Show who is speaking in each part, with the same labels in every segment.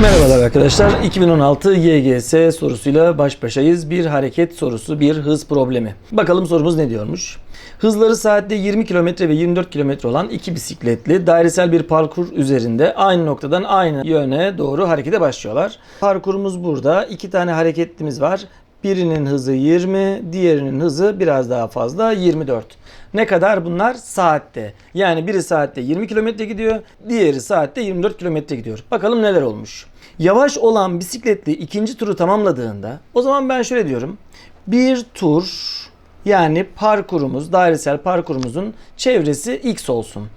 Speaker 1: Merhabalar arkadaşlar. 2016 YGS sorusuyla baş başayız. Bir hareket sorusu, bir hız problemi. Bakalım sorumuz ne diyormuş? Hızları saatte 20 km ve 24 km olan iki bisikletli dairesel bir parkur üzerinde aynı noktadan aynı yöne doğru harekete başlıyorlar. Parkurumuz burada. İki tane hareketlimiz var. Birinin hızı 20, diğerinin hızı biraz daha fazla 24. Ne kadar bunlar? Saatte. Yani biri saatte 20 km gidiyor, diğeri saatte 24 km gidiyor. Bakalım neler olmuş. Yavaş olan bisikletli ikinci turu tamamladığında o zaman ben şöyle diyorum. Bir tur yani parkurumuz, dairesel parkurumuzun çevresi x olsun.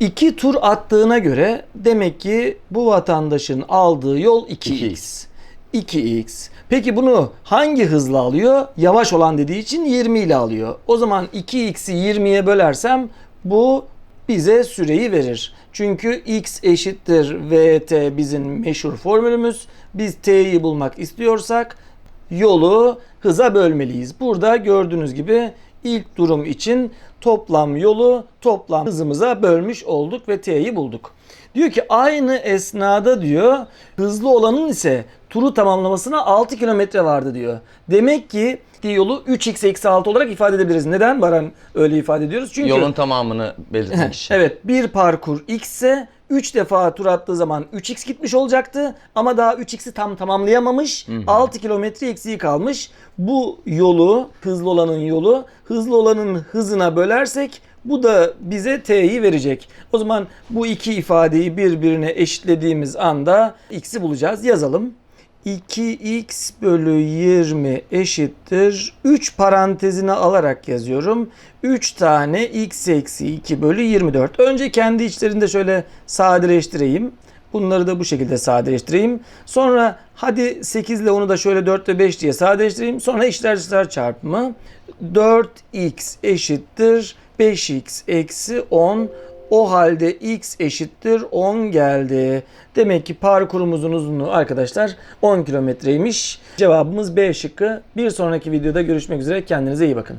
Speaker 1: İki tur attığına göre demek ki bu vatandaşın aldığı yol 2x. 2x. Peki bunu hangi hızla alıyor? Yavaş olan dediği için 20 ile alıyor. O zaman 2x'i 20'ye bölersem bu bize süreyi verir. Çünkü x eşittir vt bizim meşhur formülümüz. Biz t'yi bulmak istiyorsak yolu hıza bölmeliyiz. Burada gördüğünüz gibi ilk durum için toplam yolu toplam hızımıza bölmüş olduk ve t'yi bulduk. Diyor ki aynı esnada diyor hızlı olanın ise turu tamamlamasına 6 kilometre vardı diyor. Demek ki yolu 3x eksi 6 olarak ifade edebiliriz. Neden Baran öyle ifade ediyoruz? Çünkü
Speaker 2: Yolun tamamını belirtmek için.
Speaker 1: Evet bir parkur x ise 3 defa tur attığı zaman 3x gitmiş olacaktı ama daha 3x'i tam tamamlayamamış. 6 kilometre eksiği kalmış. Bu yolu hızlı olanın yolu hızlı olanın hızına bölersek bu da bize t'yi verecek. O zaman bu iki ifadeyi birbirine eşitlediğimiz anda x'i bulacağız. Yazalım. 2x bölü 20 eşittir. 3 parantezine alarak yazıyorum. 3 tane x eksi 2 bölü 24. Önce kendi içlerinde şöyle sadeleştireyim. Bunları da bu şekilde sadeleştireyim. Sonra hadi 8 ile onu da şöyle 4 ve 5 diye sadeleştireyim. Sonra içler dışlar çarpımı. 4x eşittir 5x eksi 10. O halde x eşittir 10 geldi. Demek ki parkurumuzun uzunluğu arkadaşlar 10 kilometreymiş. Cevabımız B şıkkı. Bir sonraki videoda görüşmek üzere. Kendinize iyi bakın.